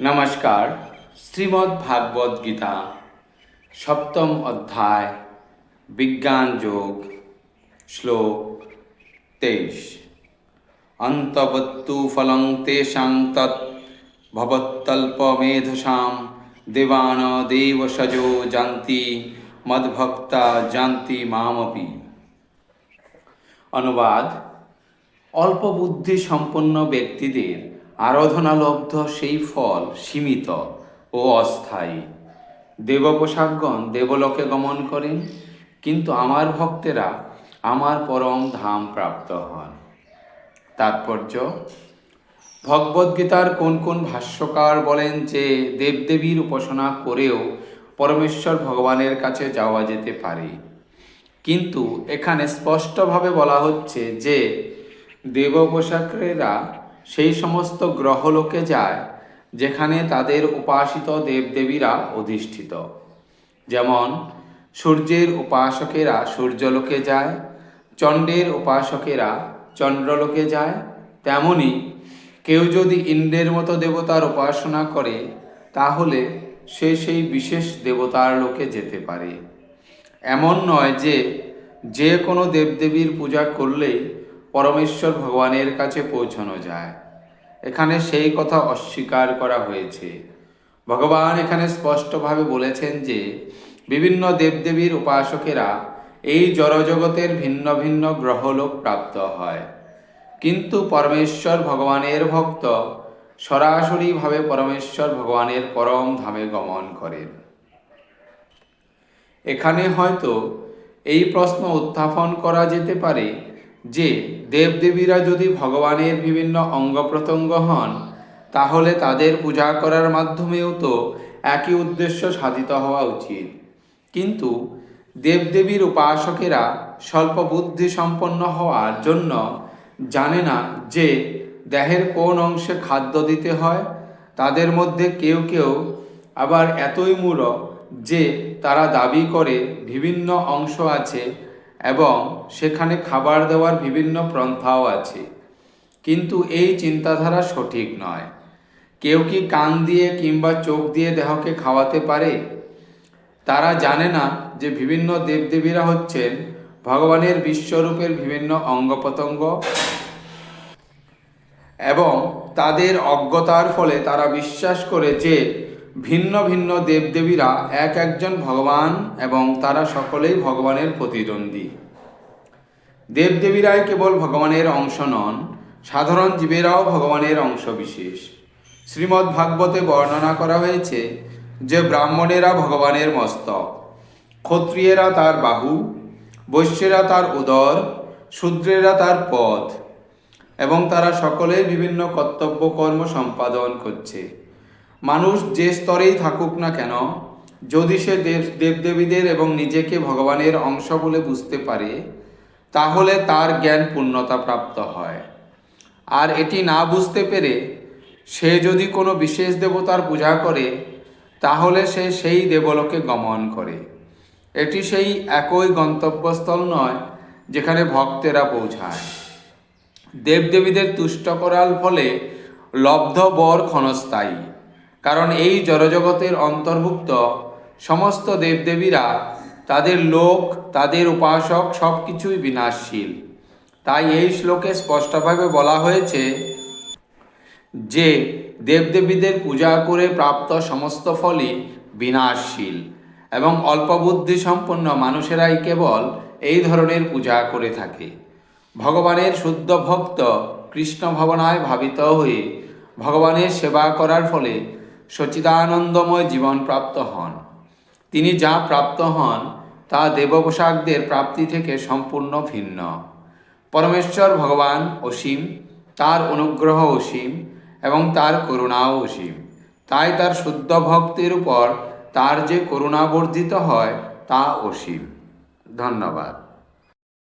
নমস্কার, শ্রীমদ্ ভাগবত গীতা, সপ্তম অধ্যায়, বিজ্ঞান যোগ, শ্লোক তেইশ। অন্তবত্তু ফলং তেষাং তৎ ভবত্তল্পমেধসাম দেবান দেবসজো জান্তি, মদ্ভক্তা জান্তি মামপি। অনুবাদ অল্প বুদ্ধি সম্পন্ন ব্যক্তিদের আরাধনালব্ধ সেই ফল সীমিত ও অস্থায়ী। দেবপোষাকগণ দেবলোকে গমন করেন, কিন্তু আমার ভক্তেরা আমার পরম ধাম প্রাপ্ত হন। তাৎপর্য ভগবদ্গীতার কোন কোন ভাষ্যকার বলেন যে দেবদেবীর উপাসনা করেও পরমেশ্বর ভগবানের কাছে যাওয়া যেতে পারে। কিন্তু এখানে স্পষ্টভাবে বলা হচ্ছে যে দেবপোষাকেরা সেই সমস্ত গ্রহলোকে যায়, যেখানে তাদের উপাসিত দেবদেবীরা অধিষ্ঠিত। যেমন, সূর্যের উপাসকেরা সূর্যলোকে যায় চণ্ডের উপাসকেরা চন্দ্রলোকে যায়। তেমনি, কেউ যদি ইন্দ্রের মতো দেবতার উপাসনা করে, তাহলে সে সেই বিশেষ দেবতার লোকে যেতে পারে। এমন নয় যে যে কোনো দেবদেবীর পূজা করলেই পরমেশ্বর ভগবানের কাছে পৌঁছানো যায়। এখানে সেই কথা অস্বীকার করা হয়েছে। ভগবান এখানে স্পষ্টভাবে বলেছেন যে, বিভিন্ন দেবদেবীর উপাসকেরা এই জড়জগতের ভিন্ন ভিন্ন গ্রহলোক প্রাপ্ত হয়। কিন্তু পরমেশ্বর ভগবানের ভক্ত সরাসরিভাবে পরমেশ্বর ভগবানের পরম ধামে গমন করেন। এখানে হয়তো এই প্রশ্ন উত্থাপন করা যেতে পারে যে দেবদেবীরা যদি ভগবানের বিভিন্ন অঙ্গ প্রত্যঙ্গ হন, তাহলে তাদের পূজা করার মাধ্যমেও তো একই উদ্দেশ্য সাধিত হওয়া উচিত। কিন্তু দেবদেবীর উপাসকেরা স্বল্প বুদ্ধি সম্পন্ন হওয়ার জন্য জানে না যে দেহের কোন অংশে খাদ্য দিতে হয়, তাদের মধ্যে কেউ কেউ আবার এতই মূঢ় যে তারা দাবি করে বিভিন্ন অংশ আছে এবং সেখানে খাবার দেওয়ার বিভিন্ন পন্থাও আছে। কিন্তু এই চিন্তাধারা সঠিক নয়। কেউ কি কান দিয়ে কিংবা চোখ দিয়ে দেহকে খাওয়াতে পারে? তারা জানে না যে বিভিন্ন দেবদেবীরা হচ্ছেন ভগবানের বিশ্বরূপের বিভিন্ন অঙ্গ প্রত্যঙ্গ এবং তাদের অজ্ঞতার ফলে তারা বিশ্বাস করে যে ভিন্ন ভিন্ন দেবদেবীরা এক একজন ভগবান এবং তারা সকলেই ভগবানের প্রতিদ্বন্দ্বী। দেবদেবীরাই কেবল ভগবানের অংশ নন, সাধারণ জীবেরাও ভগবানের অংশ বিশেষ। শ্রীমদ্ ভাগবতে বর্ণনা করা হয়েছে যে ব্রাহ্মণেরা ভগবানের মস্তক, ক্ষত্রিয়েরা তার বাহু, বৈশ্যেরা তার উদর, শূদ্রেরা তার পথ এবং তারা সকলেই বিভিন্ন কর্তব্য কর্ম সম্পাদন করছে। মানুষ যে স্তরেই থাকুক না কেন, যদি সে দেব, দেবদেবীদের এবং নিজেকে ভগবানের অংশ বলে বুঝতে পারে, তাহলে তার জ্ঞান পূর্ণতা প্রাপ্ত হয়। আর এটি না বুঝতে পেরে সে যদি কোনো বিশেষ দেবতার পূজা করে, তাহলে সে সেই দেবলোকে গমন করে। এটি সেই একই গন্তব্যস্থল নয় যেখানে ভক্তেরা পৌঁছায়। দেবদেবীদের তুষ্ট করার ফলে লব্ধ বর ক্ষণস্থায়ী। কারণ এই জড়জগতের অন্তর্ভুক্ত সমস্ত দেবদেবীরা তাদের লোক, তাদের উপাসক সব কিছুই বিনাশশীল। তাই এই শ্লোকে স্পষ্টভাবে বলা হয়েছে যে দেবদেবীদের পূজা করে প্রাপ্ত সমস্ত ফলই বিনাশশীল এবং অল্প বুদ্ধি সম্পন্ন মানুষেরাই কেবল এই ধরনের পূজা করে থাকে। ভগবানের শুদ্ধ ভক্ত কৃষ্ণ ভাবনায় ভাবিত হয়ে ভগবানের সেবা করার ফলে সচিদানন্দময় জীবন প্রাপ্ত হন। তিনি যা প্রাপ্ত হন, তা দেবপোষাকদের প্রাপ্তি থেকে সম্পূর্ণ ভিন্ন। পরমেশ্বর ভগবান অসীম, তার অনুগ্রহ অসীম এবং তার করুণাও অসীম। তাই তার শুদ্ধ ভক্তির উপর তার যে করুণা বর্ধিত হয়, তা অসীম। ধন্যবাদ।